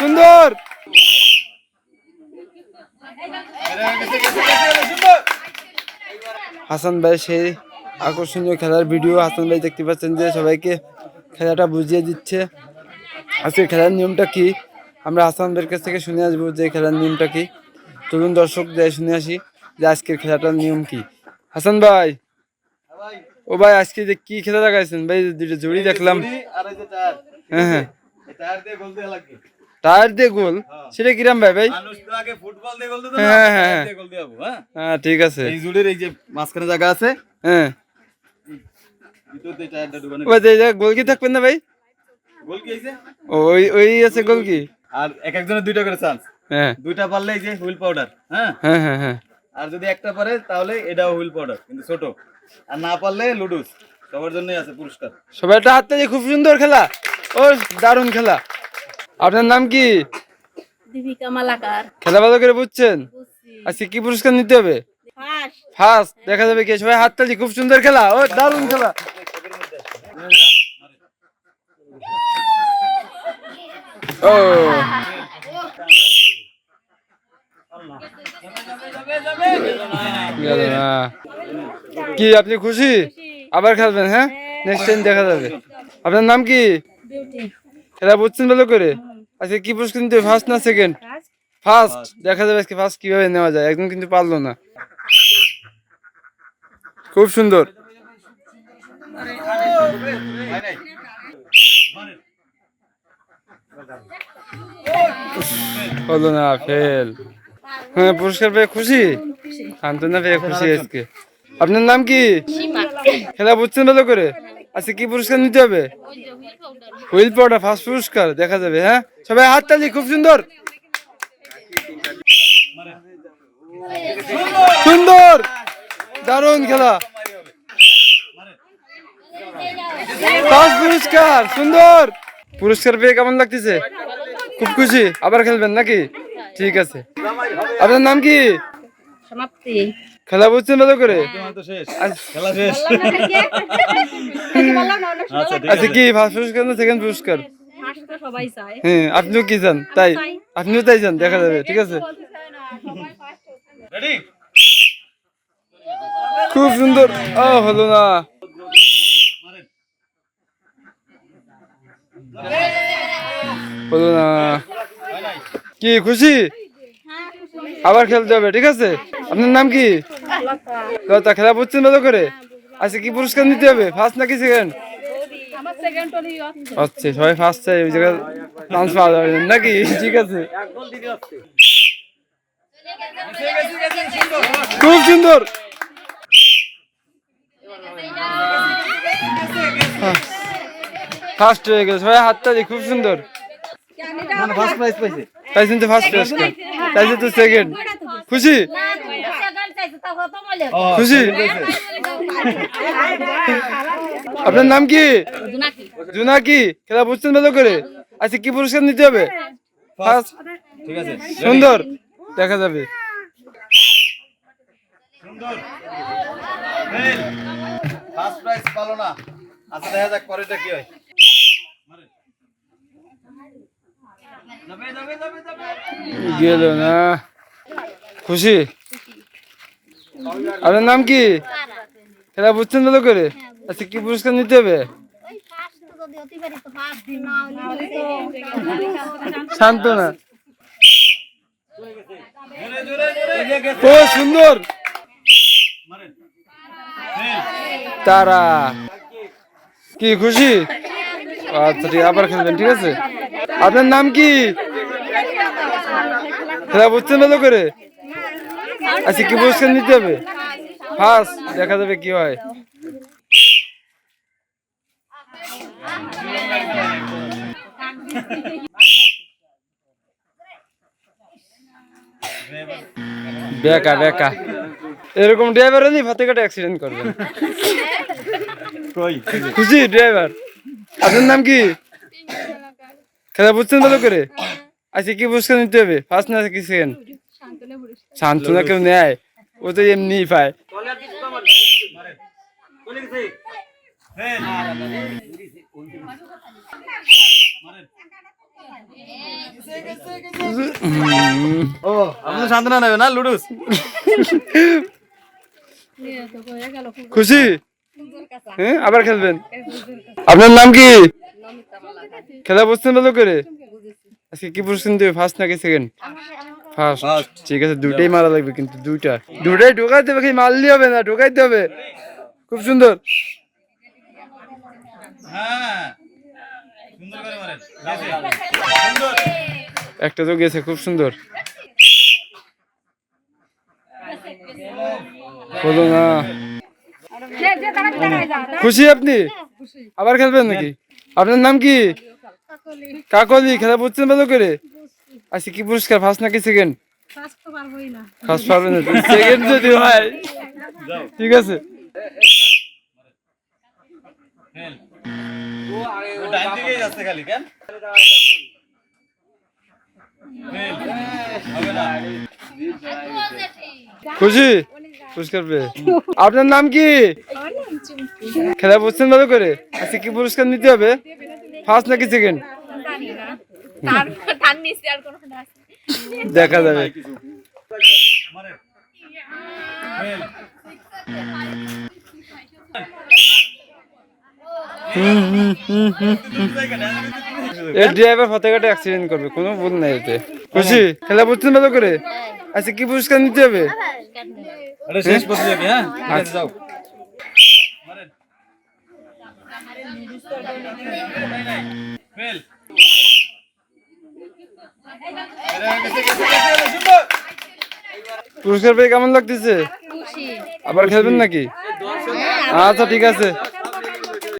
সুন্দর হাসান ভাই, সেই আকর্ষণীয় খেলার ভিডিও হাসান ভাই দেখতে পাচ্ছেন যে সবাইকে খেলাটা বুঝিয়ে দিচ্ছে। আজকে খেলার নিয়মটা কি? আমরা হাসান ভাইয়ের কাছ থেকে শুনে আসব যে খেলার নিয়মটা কি। চলুন দর্শক যাই শুনে আসি যে আজকের খেলাটার নিয়ম কি। হাসান ভাই। ও ভাই আজকে যে কি খেলা লাগাইছেন? ভাই দুটো জড়ি দেখলাম। হ্যাঁ হ্যাঁ। টায়ার দিয়ে গোল সেটা কিরাম ভাই ভাই? ফুটবল দিয়ে গোল দিত না, হ্যাঁ, হ্যাঁ, টায়ার হ্যাঁ। দিয়ে গোল দিয়ে যাব, হ্যাঁ? হ্যাঁ ঠিক আছে। এই জুড়ির এই যে মাঝখানে জায়গা আছে হ্যাঁ। ভিতরতে টায়ারটা ঢুকানো ওই যে গোল কি থাকবেন না ভাই? গোল কি হয়েছে ও, ওই ওই আছে গোল কি? আর এক একজনের দুইটা করে চান্স হ্যাঁ। দুইটা পারলে এই যে হুইল পাউডার হ্যাঁ। হ্যাঁ হ্যাঁ হ্যাঁ। আর যদি একটা পারে তাহলে এটাও হুইল পাউডার কিন্তু ছোট। আর না পারলে লুডুস সবার জন্যই আছে পুরস্কার। সবাই একটা হাত তালি খুব সুন্দর খেলা। ও দারুণ খেলা। আপনার নাম কি? দীপিকা মালাকার। খেলা ভালো করে বুঝছেন? বুঝছি। আজকে কি পুরস্কার নিতে হবে? ফার্স্ট ফার্স্ট দেখা যাবে কি সবাই হাত তালি খুব সুন্দর খেলা। ও দারুণ খেলা। ও। গেল কি আপনি খুশি? আবার খেলবেন হ্যাঁ? নেক্সট টাইম দেখা যাবে। আপনার নাম কি? বিউটি খেলা বুঝছেন ভালো করে? আজকে কি পুরস্কার নিতে ফার্স্ট না সেকেন্ড ফার্স্ট দেখা যাবে আজকে ফার্স্ট কীভাবে নেওয়া যায়। একদম কিন্তু পারল না। খুব সুন্দর। হলো না ফেল হ্যাঁ পুরস্কার পেয়ে খুশি? শান্তনা পেয়ে খুশি আজকে। আপনার নাম কি? খেলা বুঝছেন ভালো করে? আজকে কি পুরস্কার নিতে হবে? হুইল পাউডার ফার্স্ট পুরস্কার দেখা যাবে হ্যাঁ? সবাই হাত তালি খুব সুন্দর। সুন্দর! দারুণ খেলা। ফার্স্ট পুরস্কার সুন্দর! পুরস্কার পেয়ে কেমন লাগতেছে? খুব খুশি। আবার খেলবেন নাকি? ঠিক আছে। আপনার নাম কি? সমাপ্তি। খেলা বুঝছেন ভালো করে? তো শেষ। আজ- খেলা শেষ। আচ্ছা আচ্ছা আছে। কি ফার্স্ট পুরস্কার না সেকেন্ড পুরস্কার? তো সবাই হ্যাঁ আপনিও কি চান? তাই? আপনিও তাই চান? দেখা যাবে ঠিক আছে। খুব সুন্দর। ও হলো না। হলো না। কি খুশি? আবার খেলতে হবে ঠিক আছে? আপনার নাম কি? লতা খেলা বুঝছেন ভালো করে? আচ্ছা কি পুরস্কার নিতে হবে? ফার্স্ট নাকি সেকেন্ড আচ্ছা সবাই ফার্স্ট চাই ওই জায়গায় চান্স পাওয়া যাবে নাকি? ঠিক আছে। খুব সুন্দর। ফার্স্ট হয়ে গেল সবাই হাতটা দিয়ে খুব সুন্দর। মানে ফার্স্ট প্রাইজ পাইছে। তাই কিন্তু ফার্স্ট পুরস্কার তাই কিন্তু সেকেন্ড খুশি? খুশি? আপনার নাম কি? জুনাকি। খেলা বুঝছেন ভালো করে? আচ্ছা কি পুরস্কার নিতে হবে? ফার্স্ট ঠিক আছে। সুন্দর। দেখা যাবে। সুন্দর। ফার্স্ট প্রাইজ পালো না। আচ্ছা দেখা যাক পরেরটা কি হয় যাবে যাবে যাবে যাবে গেল না। খুশি? আপনার নাম কি? খেলা বুঝছেন ভালো করে? আচ্ছা কি পুরস্কার নিতে হবে? শান্ত না জোরে জোরে জোরে ও, সুন্দর। তারা। কি, খুশি? আচ্ছা ঠিক আবার খেলবেন, ঠিক আছে? আপনার নাম কি? খেলা বুঝছেন ভালো করে? আচ্ছা কি পুরস্কার নিতে হবে? ফার্স্ট দেখা যাবে কি হয়। বেকা বেকা। এরকম ড্রাইভার হলে ফাতে কাটে অ্যাক্সিডেন্ট করবেন কই? খুশি ড্রাইভার আপনার নাম কি? খেলা বুঝছেন ভালো করে? আচ্ছা কি পুরস্কার নিতে হবে? ফার্স্ট না কি সেকেন্ড শান্তনা কেউ নেয়? ও তো এমনি পায়। ও আপনি সান্ত্বনা নেবে না লুডুস? হয়ে খুশি? হ্যাঁ আবার খেলবেন। আপনার নাম কি? খেলা বুঝছেন ভালো করে? আজকে কি পুরস্কার দেবে ফার্স্ট নাকি সেকেন্ড ফার্স্ট ঠিক আছে দুইটাই মারা লাগবে কিন্তু দুইটা। দুটাই ঢোকাইতে হবে খালি মারলে হবে না ঢোকাইতে হবে। খুব সুন্দর। হ্যাঁ সুন্দর করে মারেন সুন্দর একটা তো গেছে খুব সুন্দর। হলো না। খুশি আপনি? আবার খেলবেন নাকি? আপনার নাম কি? কাকলি। খেলা বুঝছেন ভালো করে? আচ্ছা কি পুরস্কার? ফার্স্ট নাকি সেকেন্ড ফার্স্ট পারবেন সেকেন্ড যদি হয় ঠিক আছে। খুশি? পুরস্কার পেয়ে। আপনার নাম কি? খেলা বুঝছেন ভালো করে? আজকে কি পুরস্কার নিতে হবে? ফার্স্ট নাকি সেকেন্ড দেখা যাবে। এই ড্রাইভার ফতেঘাটে অ্যাক্সিডেন্ট করবে কোনো ভুল নাই এতে। খুশি? খেলা বুঝছেন ভালো করে? আচ্ছা কি পুরস্কার নিতে হবে? শেষ হ্যাঁ? যাও। পুরস্কার পেয়ে কেমন লাগতেছে? আবার খেলবেন নাকি? আচ্ছা ঠিক আছে।